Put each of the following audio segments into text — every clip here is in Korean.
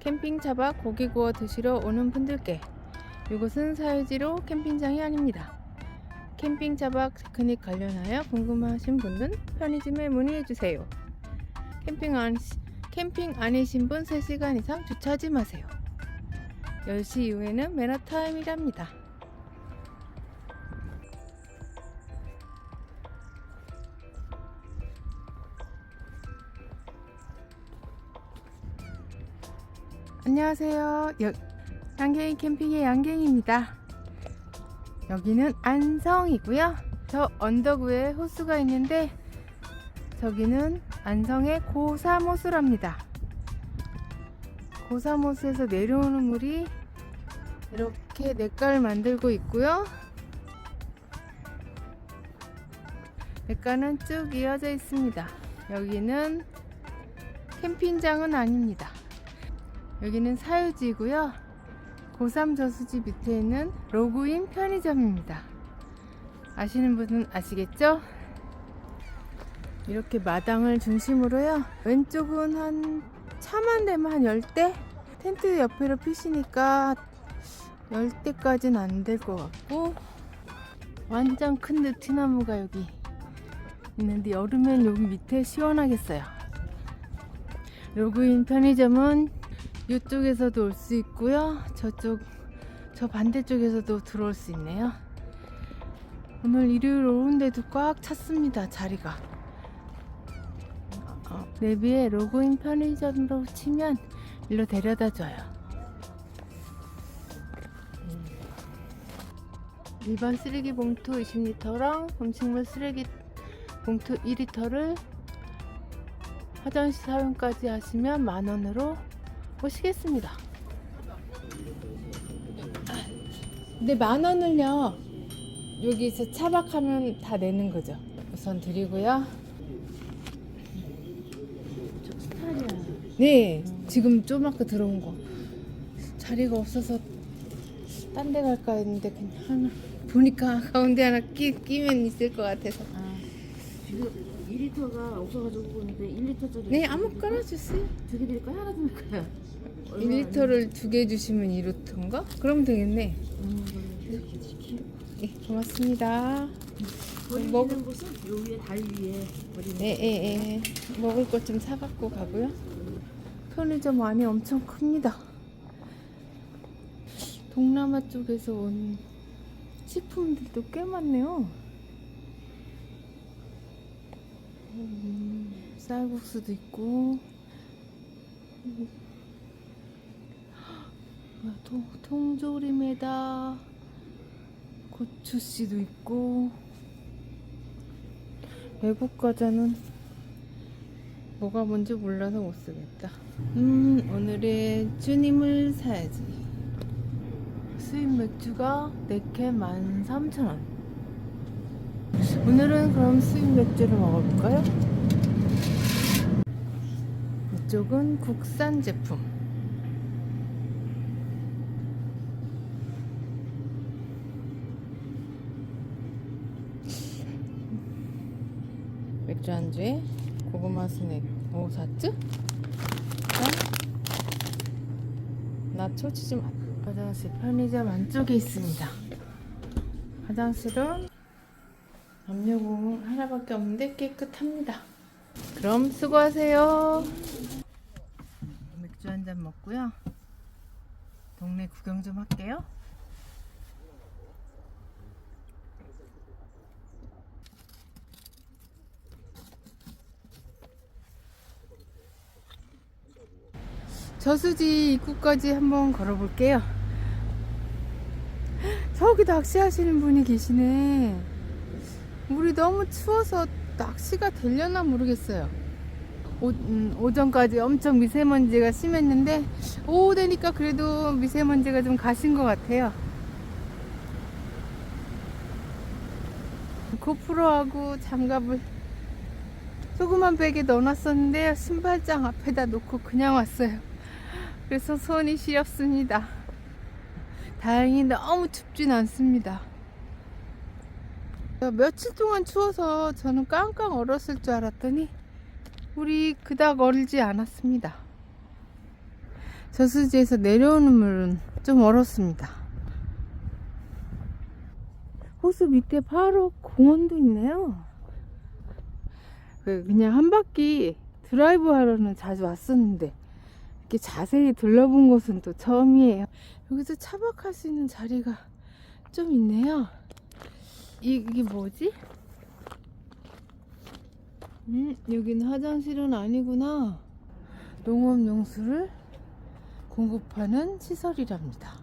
캠핑 차박 고기 구워 드시러 오는 분들께 이곳은 사유지로 캠핑장이 아닙니다. 캠핑 차박 테크닉 관련하여 궁금하신 분은 편의점에 문의해 주세요. 캠핑 안 캠핑 아니신 분 3시간 이상 주차하지 마세요. 10시 이후에는 매너 타임이랍니다. 안녕하세요. 여, 양갱이 캠핑의 양갱입니다. 여기는 안성이고요. 저 언덕 위에 호수가 있는데 저기는 안성의 고사모수랍니다. 고사모수에서 내려오는 물이 이렇게 냇가를 만들고 있고요. 냇가는 쭉 이어져 있습니다. 여기는 캠핑장은 아닙니다. 여기는 사유지고요. 고3 저수지 밑에 있는 로그인 편의점입니다. 아시는 분은 아시겠죠? 이렇게 마당을 중심으로요. 왼쪽은 한 차만 되면 한 10대? 텐트 옆으로 피시니까 10대까지는 안 될 것 같고 완전 큰 느티나무가 여기 있는데 여름엔 여기 밑에 시원하겠어요. 로그인 편의점은 이쪽에서도 올 수 있고요. 저쪽 저 반대쪽에서도 들어올 수 있네요. 오늘 일요일 오는데도 꽉 찼습니다. 자리가. 어, 내비에 로그인 편의점으로 치면 일로 데려다 줘요. 음. 일반 쓰레기 봉투 20리터랑 음식물 쓰레기 봉투 2리터를 화장실 사용까지 하시면 만 원으로 보시겠습니다. 근데 만 원을요 여기서 차박하면 다 내는 거죠. 우선 드리고요. 네, 지금 조그맣게 들어온 거 자리가 없어서 딴 데 갈까 했는데 그냥 하나 보니까 가운데 하나 끼, 끼면 있을 것 같아서. 아, 지금 2리터가 없어가지고 그러는데 1리터짜리 네, 아무거나 주세요. 두 개 드릴까요? 하나 드릴까요? 1리터를 두 개 주시면 2리터인가? 그럼 되겠네. 음, 네, 고맙습니다. 버리는 먹- 곳은 요 위에 달 위에 버리는 네, 예, 예. 먹을 것 좀 사갖고 가고요. 편의점 안이 엄청 큽니다. 동남아 쪽에서 온 식품들도 꽤 많네요. 음, 쌀국수도 있고, 음. 뭐야, 통, 통조림에다 고추씨도 있고, 외국 과자는 뭐가 뭔지 몰라서 못 쓰겠다. 음, 오늘의 주님을 사야지. 수입 맥주가 4캔 13,000원. 오늘은 그럼 수입 맥주를 먹어볼까요? 이쪽은 국산 제품. 맥주 안주에 고구마 스낵 오사츠 나초 치즈 맛 화장실 편의점 안쪽에 있습니다 화장실은 압력봉 하나밖에 없는데 깨끗합니다 그럼 수고하세요 맥주 한 잔 먹고요 동네 구경 좀 할게요 저수지 입구까지 한번 걸어볼게요. 저기 낚시하시는 분이 계시네. 물이 너무 추워서 낚시가 되려나 모르겠어요. 오, 음, 오전까지 엄청 미세먼지가 심했는데 오후 되니까 그래도 미세먼지가 좀 가신 것 같아요. 고프로하고 장갑을 조그만 백에 넣어놨었는데 신발장 앞에다 놓고 그냥 왔어요. 그래서 손이 시렵습니다. 다행히 너무 춥진 않습니다. 며칠 동안 추워서 저는 깡깡 얼었을 줄 알았더니 우리 그닥 얼지 않았습니다. 저수지에서 내려오는 물은 좀 얼었습니다. 호수 밑에 바로 공원도 있네요. 그 그냥 한 바퀴 드라이브 하러는 자주 왔었는데 이렇게 자세히 둘러본 곳은 또 처음이에요. 여기서 차박할 수 있는 자리가 좀 있네요. 이, 이게 뭐지? 음, 여기는 화장실은 아니구나. 농업 용수를 공급하는 시설이랍니다.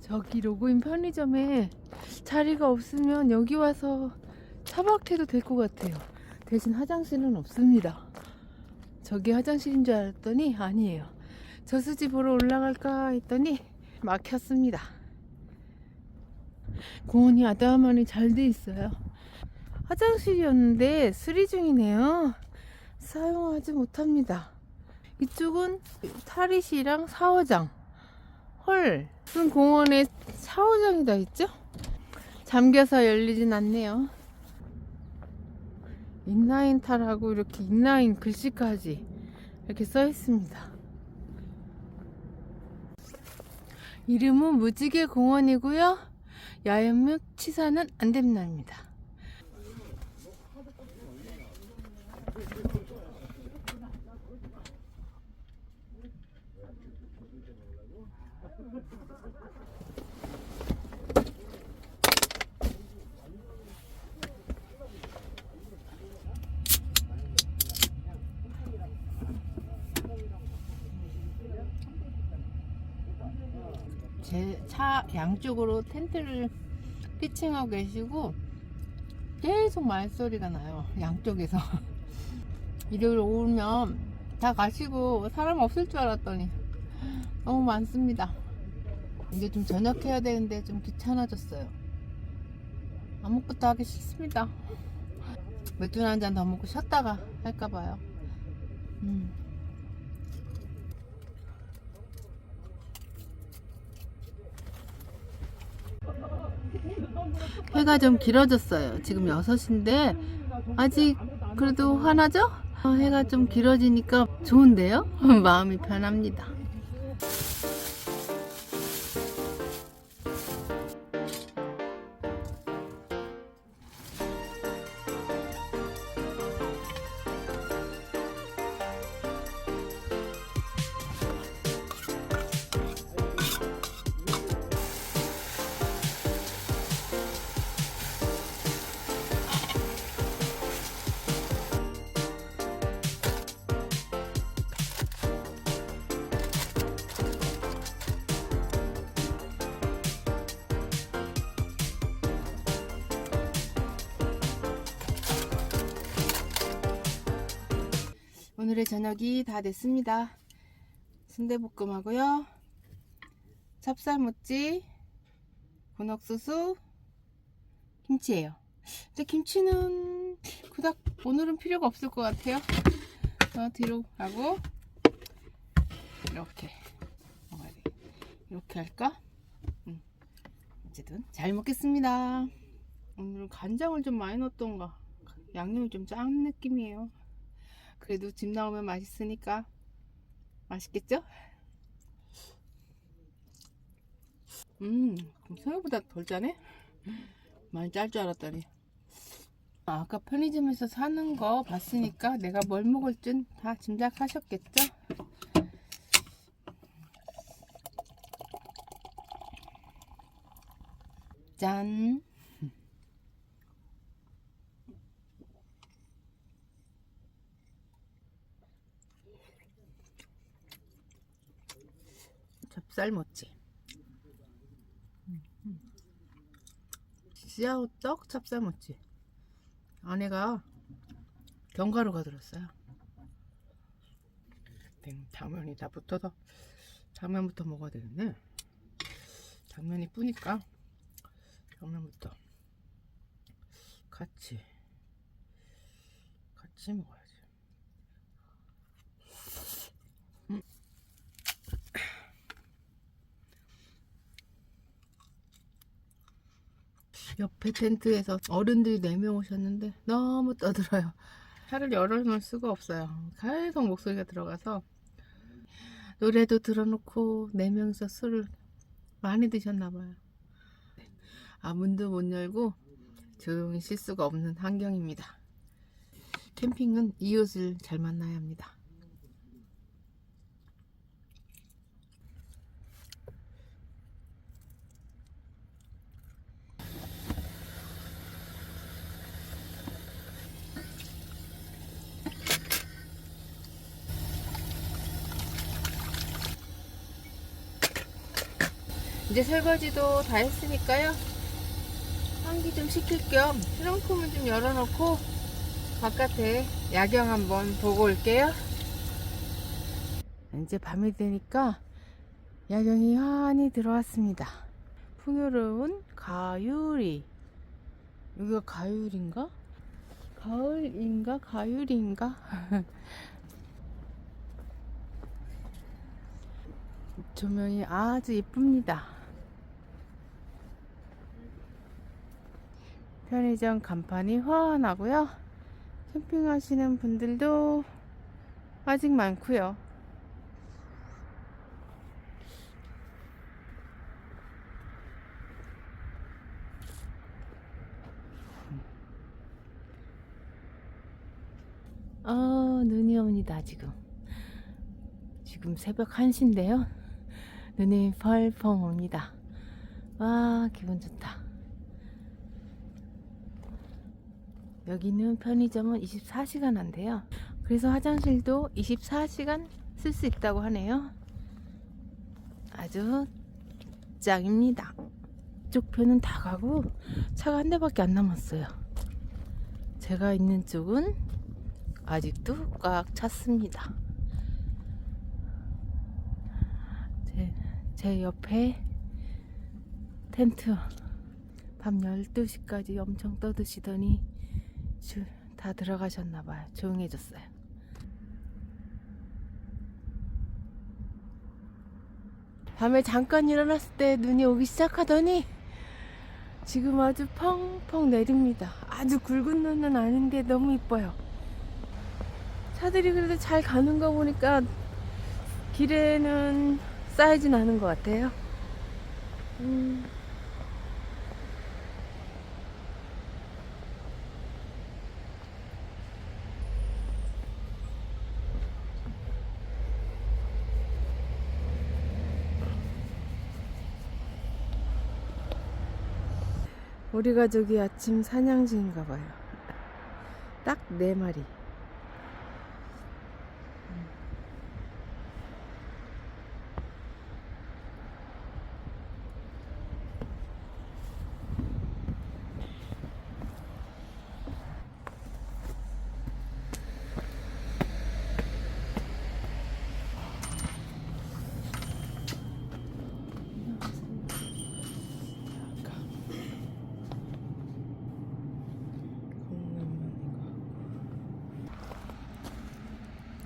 저기 로그인 편의점에 자리가 없으면 여기 와서 차박해도 될 것 같아요. 대신 화장실은 없습니다. 저기 화장실인 줄 알았더니 아니에요. 저수지 보러 올라갈까 했더니 막혔습니다. 공원이 아담하니 잘 돼 있어요. 화장실이었는데 수리 중이네요. 사용하지 못합니다. 이쪽은 탈의실이랑 샤워장. 헐, 무슨 공원에 샤워장이 다 있죠? 잠겨서 열리진 않네요. 인라인 탈하고 이렇게 인라인 글씨까지 이렇게 써 있습니다. 이름은 무지개 공원이고요. 야영육 치사는 안 됩니다. 제 차 양쪽으로 텐트를 피칭하고 계시고 계속 말소리가 나요. 양쪽에서. 일요일 오면 다 가시고 사람 없을 줄 알았더니 너무 많습니다. 이제 좀 저녁해야 되는데 좀 귀찮아졌어요. 아무것도 하기 싫습니다. 맥주 한잔 더 먹고 쉬었다가 할까봐요. 음. 해가 좀 길어졌어요. 지금 6시인데 아직 그래도 화나죠? 어, 해가 좀 길어지니까 좋은데요? 마음이 편합니다. 오늘의 저녁이 다 됐습니다. 순대볶음하고요. 찹쌀모찌, 군옥수수, 김치예요. 근데 김치는 그닥 오늘은 필요가 없을 것 같아요. 어, 뒤로 가고 이렇게 먹어야 돼. 이렇게 할까? 음. 어쨌든 잘 먹겠습니다. 오늘은 간장을 좀 많이 넣었던가 양념이 좀 짠 느낌이에요. 그래도 집 나오면 맛있으니까 맛있겠죠? 음, 생각보다 덜 짜네? 많이 짤 줄 알았더니. 아, 아까 편의점에서 사는 거 봤으니까 내가 뭘 먹을 줄다 짐작하셨겠죠? 짠! 찹쌀모찌 씨아호떡 찹쌀모찌 안에가 견과류가 들었어요. 땡, 당면이 다 붙어서 당면부터 먹어야 되겠네. 당면이 뿌니까 당면부터 같이 같이 먹어야지 옆에 텐트에서 어른들이 4명 오셨는데 너무 떠들어요. 차를 열어놓을 수가 없어요. 계속 목소리가 들어가서 노래도 들어놓고 네 명이서 술을 많이 드셨나 봐요. 아 문도 못 열고 조용히 쉴 수가 없는 환경입니다. 캠핑은 이웃을 잘 만나야 합니다. 이제 설거지도 다 했으니까요. 환기 좀 시킬 겸 트렁크 문 좀 열어놓고 바깥에 야경 한번 보고 올게요. 이제 밤이 되니까 야경이 환히 들어왔습니다. 풍요로운 가유리. 여기가 가율인가? 가을인가? 가율인가? 조명이 아주 예쁩니다. 편의점 간판이 환하고요. 캠핑하시는 분들도 아직 많고요. 아, 눈이 옵니다, 지금. 지금 새벽 1시인데요. 눈이 펄펑 옵니다. 와, 기분 좋다. 여기는 편의점은 24시간 한대요. 그래서 화장실도 24시간 쓸 수 있다고 하네요. 아주 짱입니다. 이쪽 편은 다 가고 차가 한 대밖에 안 남았어요. 제가 있는 쪽은 아직도 꽉 찼습니다. 제, 제 옆에 텐트 밤 12시까지 엄청 떠드시더니 줄 다 들어가셨나봐요. 조용해졌어요. 밤에 잠깐 일어났을 때 눈이 오기 시작하더니 지금 아주 펑펑 내립니다. 아주 굵은 눈은 아닌데 너무 이뻐요. 차들이 그래도 잘 가는 거 보니까 길에는 쌓이진 않은 것 같아요. 우리 가족이 아침 사냥 중인가 봐요. 딱 네 마리.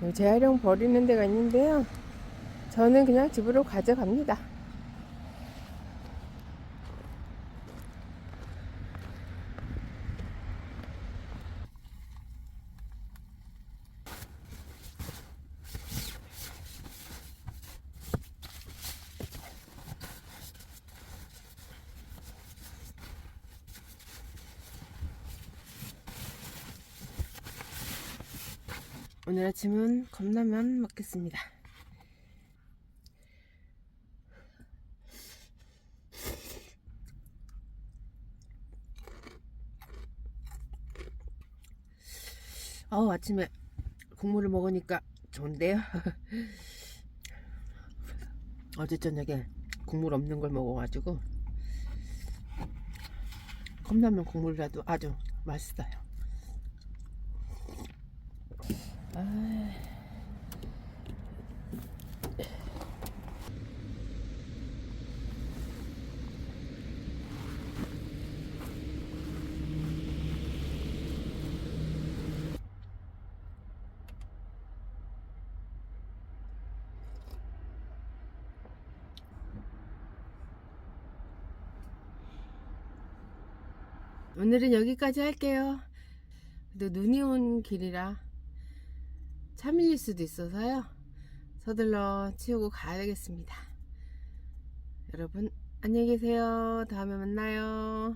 여기 재활용 버리는 데가 있는데요. 저는 그냥 집으로 가져갑니다. 오늘 아침은 컵라면 먹겠습니다. 어우 아침에 국물을 먹으니까 좋은데요. 어제 저녁에 국물 없는 걸 먹어가지고 컵라면 국물이라도 아주 맛있어요. 아, 오늘은 여기까지 할게요. 또 눈이 온 길이라 차 밀릴 수도 있어서요. 서둘러 치우고 가야 되겠습니다. 여러분, 안녕히 계세요. 다음에 만나요.